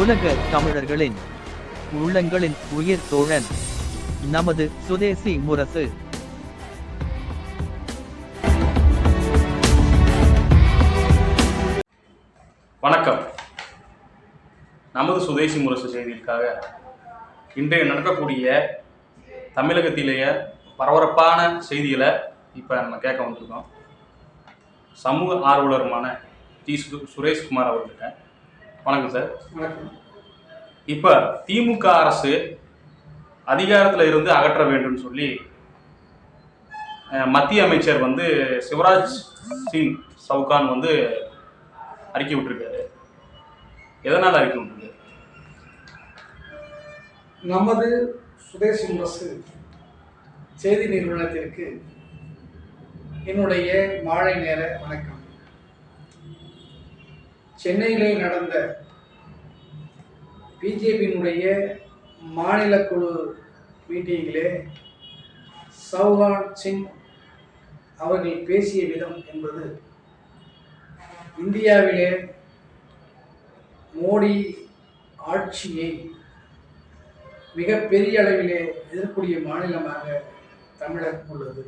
உலக தமிழர்களின் உள்ளங்களின் உயிர் தோழன் நமது சுதேசி முரசு. வணக்கம். நமது சுதேசி முரசு செய்திக்காக இன்றைய நடக்கக்கூடிய தமிழகத்திலேயே பரபரப்பான செய்திகளை இப்போ நம்ம கேட்க வந்திருக்கோம். சமூக ஆர்வலருமான டி சு சுரேஷ்குமார் அவர்கிட்ட வணக்கம் சார். இப்போ திமுக அரசு அதிகாரத்தில் இருந்து அகற்ற வேண்டும் சொல்லி மத்திய அமைச்சர் வந்து சிவராஜ் சிங் சவுகான் வந்து அறிக்கை விட்டுருக்காரு. எதனால் அறிக்கை விட்டுருக்கு நமது சுதேசி முரசு செய்தி நிறுவனத்திற்கு என்னுடைய மாலை நேர வணக்கம். சென்னையிலே நடந்த பிஜேபியினுடைய மாநில குழு மீட்டிங்கிலே சௌஹான் சிங் அவர்கள் பேசிய விதம் என்பது இந்தியாவிலே மோடி ஆட்சியை மிகப்பெரிய அளவிலே எதிர்க்கூடிய மாநிலமாக தமிழகம் உள்ளது.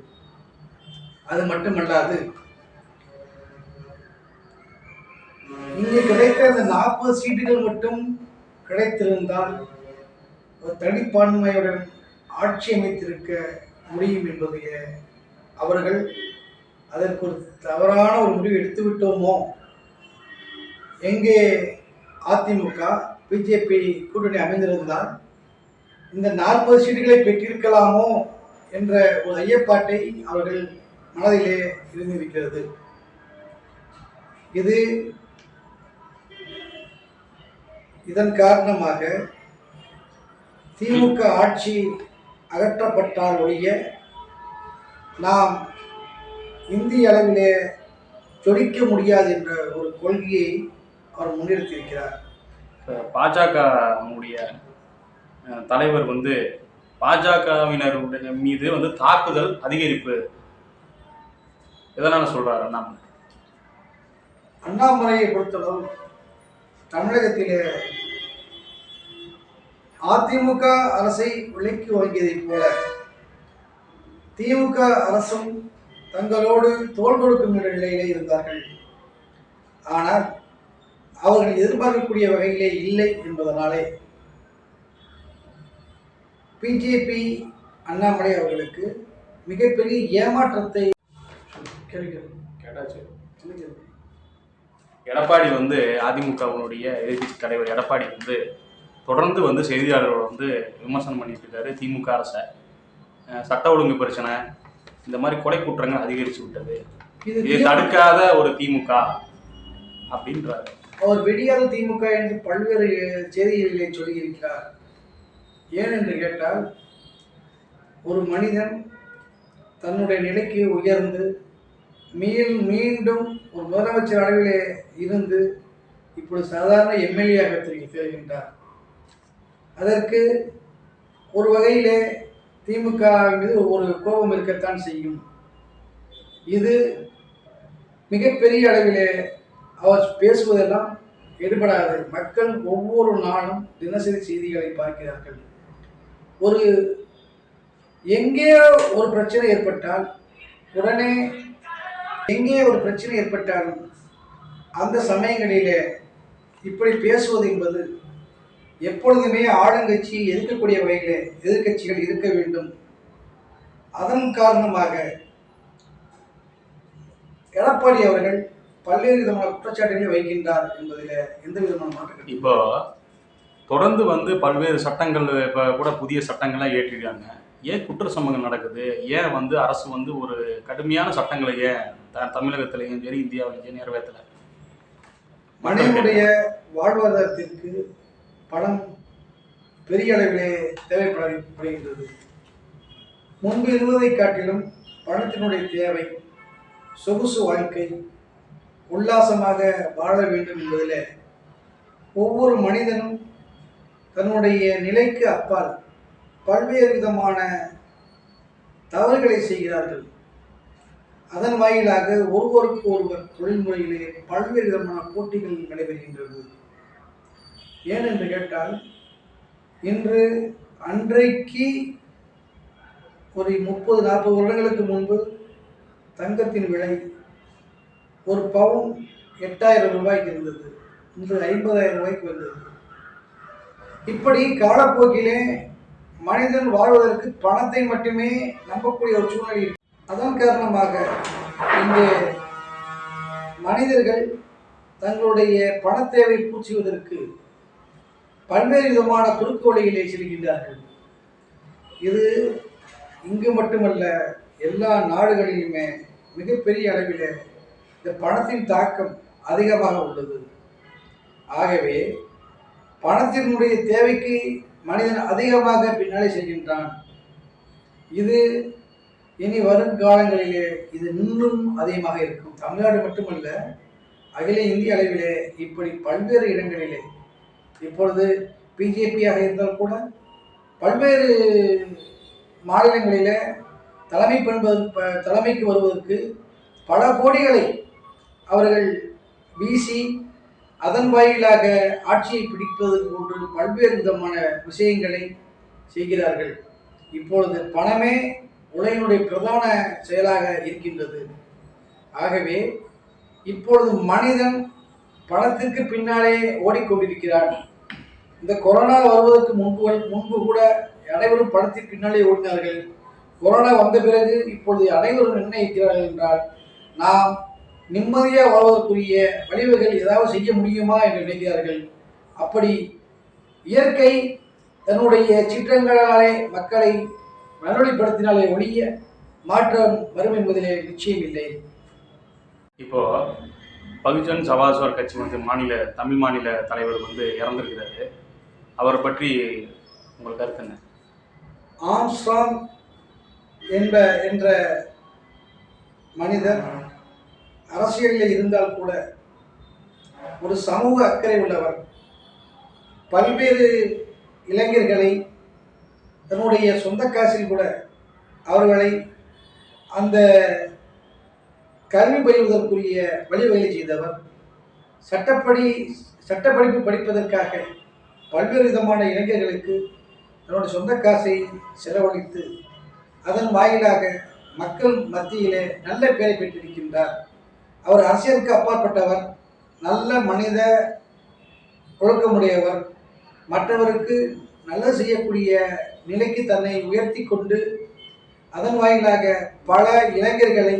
அது மட்டுமல்லாது இங்கே கிடைத்த அந்த நாற்பது சீட்டுகள் மட்டும் கிடைத்திருந்தால் ஒரு தனிப்பான்மையுடன் ஆட்சி அமைத்திருக்க முடியும் என்பதைய அவர்கள் அதற்கு ஒரு தவறான ஒரு முடிவு எடுத்து விட்டோமோ எங்கே அதிமுக பிஜேபி கூட்டணி அமைந்திருந்தால் இந்த நாற்பது சீட்டுகளை பெற்றிருக்கலாமோ என்ற ஒரு ஐயப்பாட்டை அவர்கள் மனதிலே இருந்திருக்கிறது. இது இதன் காரணமாக திமுக ஆட்சி அகற்றப்பட்டால் ஒழிய நாம் இந்திய அளவிலே ஜொலிக்க முடியாது என்ற ஒரு கொள்கையை அவர் முன்னிறுத்தியிருக்கிறார். பாஜகவுடைய தலைவர் வந்து பாஜகவினருடைய மீது வந்து தாக்குதல் அதிகரிப்பு எதனால சொல்றாரு அண்ணாமலை? அண்ணாமலையை பொறுத்தளவு தமிழகத்திலே அதிமுக அரசை விலைக்கு வாங்கியதைப் போல திமுக அரசும் தங்களோடு தோள் கொடுக்கும் என்ற நிலையிலே இருந்தார்கள். ஆனால் அவர்கள் எதிர்பார்க்கக்கூடிய வகையிலே இல்லை என்பதனாலே பிஜேபி அண்ணாமலை அவர்களுக்கு மிகப்பெரிய ஏமாற்றத்தை. எடப்பாடி வந்து அதிமுகவினுடைய எதிர்க்கட்சி தலைவர் எடப்பாடி வந்து தொடர்ந்து வந்து செய்தியாளர்களை வந்து விமர்சனம் பண்ணிட்டு இருக்காரு. திமுக அரசை. சட்ட ஒழுங்கு பிரச்சனை. இந்த மாதிரி கொலை குற்றங்கள் அதிகரிச்சு விட்டது. இது தடுக்காத ஒரு திமுக அப்படின்றாரு. அவர் வெடியாத திமுக என்று பல்வேறு செய்திகளிலே சொல்லியிருக்கிறார். ஏன் என்று கேட்டால் ஒரு மனிதன் தன்னுடைய நிலைக்கு உயர்ந்து மீள் மீண்டும் ஒரு முதலமைச்சர் அளவிலே இருந்து இப்பொழுது சாதாரண எம்எல்ஏயாக தெரிகின்றார். அதற்கு ஒரு வகையிலே திமுக மீது ஒரு கோபம் இருக்கத்தான் செய்யும். இது மிகப்பெரிய அளவிலே அவர் பேசுவதெல்லாம் எடுபடாது. மக்கள் ஒவ்வொரு நாளும் தினசரி செய்திகளை பார்க்கிறார்கள். ஒரு எங்கே ஒரு பிரச்சனை ஏற்பட்டால் உடனே எங்கே ஒரு பிரச்சனை ஏற்பட்டாலும் அந்த சமயங்களிலே இப்படி பேசுவது என்பது எப்பொழுதுமே ஆளுங்கட்சி எதிர்க்கக்கூடிய வகையிலே எதிர்க்கட்சிகள் இருக்க வேண்டும். அதன் காரணமாக எடப்பாடி அவர்கள் பல்வேறு விதமான குற்றச்சாட்டுகளை வைக்கின்றார் என்பதில் எந்த விதமான மாற்றம் இப்போ தொடர்ந்து வந்து பல்வேறு சட்டங்கள் இப்போ கூட புதிய சட்டங்கள்லாம் ஏற்றிருக்காங்க ஏன் குற்ற சம்பவங்கள் நடக்குது? ஏன் வந்து அரசு வந்து ஒரு கடுமையான சட்டங்களை ஏன் த தமிழகத்திலையும் சரி இந்தியாவிலையும் நிறைவேற்றலை? மனிதனுடைய வாழ்வாதாரத்திற்கு பணம் பெரிய அளவிலே தேவைப்படுகின்றது முன்பு இருந்ததை காட்டிலும் பணத்தினுடைய தேவை சொகுசு வாழ்க்கை உல்லாசமாக வாழ வேண்டும் என்பதில் ஒவ்வொரு மனிதனும் தன்னுடைய நிலைக்கு அப்பால் பல்வேறு விதமான தவறுகளை செய்கிறார்கள். அதன் வாயிலாக ஒருவருக்கு ஒருவர் தொழில்முறையிலே பல்வேறு விதமான போட்டிகள் நடைபெறுகின்றது. ஏன் என்று கேட்டால் இன்று அன்றைக்கு ஒரு முப்பது நாற்பது வருடங்களுக்கு முன்பு தங்கத்தின் விலை ஒரு பவுன் எட்டாயிரம் ரூபாய்க்கு இருந்தது. இன்று ஐம்பதாயிரம் ரூபாய்க்கு வந்தது. இப்படி காலப்போக்கிலே மனிதன் வாழ்வதற்கு பணத்தை மட்டுமே நம்பக்கூடிய ஒரு சூழ்நிலை அதன் காரணமாக இங்கே மனிதர்கள் தங்களுடைய பணத்தேவை பூச்சுவதற்கு பல்வேறு விதமான குறுக்கு வழிகளை செல்கின்றார்கள். இது இங்கு மட்டுமல்ல எல்லா நாடுகளிலுமே மிகப்பெரிய அளவில் இந்த பணத்தின் தாக்கம் அதிகமாக உள்ளது. ஆகவே பணத்தினுடைய தேவைக்கு மனிதன் அதிகமாக பின்னாலே செல்கின்றான். இது இனி வருங்காலங்களிலே இது இன்னும் அதிகமாக இருக்கும். தமிழ்நாடு மட்டுமல்ல அகில இந்திய அளவிலே இப்படி பல்வேறு இடங்களிலே இப்பொழுது பிஜேபியாக இருந்தால் கூட பல்வேறு மாநிலங்களில் தலைமை பண்பது ப- தலைமைக்கு வருவதற்கு பல கோடிகளை அவர்கள் வீசி அதன் வாயிலாக ஆட்சியை பிடிப்பது போன்று பல்வேறு விதமான விஷயங்களை செய்கிறார்கள். இப்பொழுது பணமே உலகினுடைய பிரதான செயலாக இருக்கின்றது. ஆகவே இப்பொழுது மனிதன் பணத்திற்கு பின்னாலே ஓடிக்கொண்டிருக்கிறான். இந்த கொரோனா வருவதற்கு முன்பு முன்பு கூட அனைவரும் பணத்திற்கு பின்னாலே ஓடினார்கள். கொரோனா வந்த பிறகு இப்பொழுது அனைவரும் நிர்ணயிக்கிறார்கள் என்றால் நாம் நிம்மதியாக வாழ்வதற்குரிய வழிவகைகள் ஏதாவது செய்ய முடியுமா என்று நினைக்கிறார்கள். அப்படி இயற்கை தன்னுடைய சிற்றங்களாலே மக்களை நல்வழிப்படுத்தினாலே ஒழிய மாற்றம் வரும் என்பதிலே நிச்சயம் இல்லை. இப்போ பகுஜன் சமாஜ்வார் கட்சி வந்து மாநில தமிழ் மாநில தலைவர் வந்து இறந்திருக்கிறாரு. அவரை பற்றி உங்கள் கருத்து என்ன? ஆம்ஸ்ட்ராங் என்ப என்ற மனிதர் அரசியலில் இருந்தால் கூட ஒரு சமூக அக்கறை உள்ளவர் பல்வேறு இளைஞர்களை தன்னுடைய சொந்த காசில் கூட அவர்களை அந்த கல்வி பயில்வதற்குரிய வழிவகை செய்தவர். சட்டப்படி சட்டப்படிப்பு படிப்பதற்காக பல்வேறு விதமான இளைஞர்களுக்கு தன்னுடைய சொந்த காசை செலவழித்து அதன் வாயிலாக மக்கள் மத்தியிலே நல்ல பெயரை பெற்றிருக்கின்றார். அவர் அரசியலுக்கு அப்பாற்பட்டவர் நல்ல மனித ஒழுக்கமுடையவர் மற்றவருக்கு நல்லது செய்யக்கூடிய நிலைக்கு தன்னை உயர்த்தி கொண்டு அதன் வாயிலாக பல இளைஞர்களை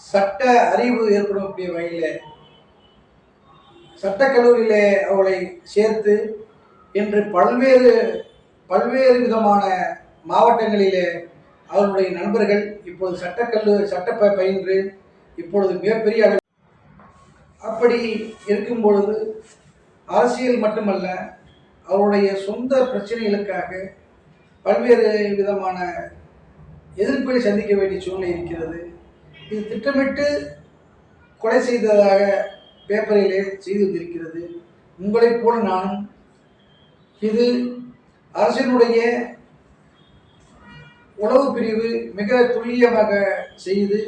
சட்ட அறிவு ஏற்படக்கூடிய வகையில் சட்டக்கல்லூரியிலே அவளை சேர்த்து இன்று பல்வேறு பல்வேறு விதமான மாவட்டங்களிலே அவர்களுடைய நண்பர்கள் இப்பொழுது சட்டக்கல்லூரி சட்ட பயின்று இப்பொழுது மிகப்பெரிய அளவில் அப்படி இருக்கும் பொழுது அரசியல் மட்டுமல்ல அவருடைய சொந்த பிரச்சனைகளுக்காக பல்வேறு விதமான எதிர்ப்புகளை சந்திக்க வேண்டிய சூழ்நிலை இருக்கிறது. இது திட்டமிட்டு கொலை செய்ததாக பேப்பரிலே செய்து வந்திருக்கிறது. உங்களைப் போல நானும் இது அரசினுடைய உளவு பிரிவு மிக துல்லியமாக செய்து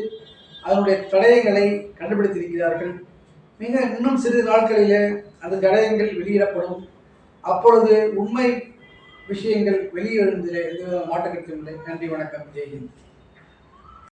அதனுடைய தடயங்களை கண்டுபிடித்திருக்கிறார்கள். மிக இன்னும் சிறிது நாட்களிலே அந்த தடயங்கள் வெளியிடப்படும். அப்பொழுது உண்மை விஷயங்கள் வெளியே எழுந்ததிலே எந்த மாற்றக்கருத்தும் இல்லை. நன்றி வணக்கம். ஜெய்ஹிந்த்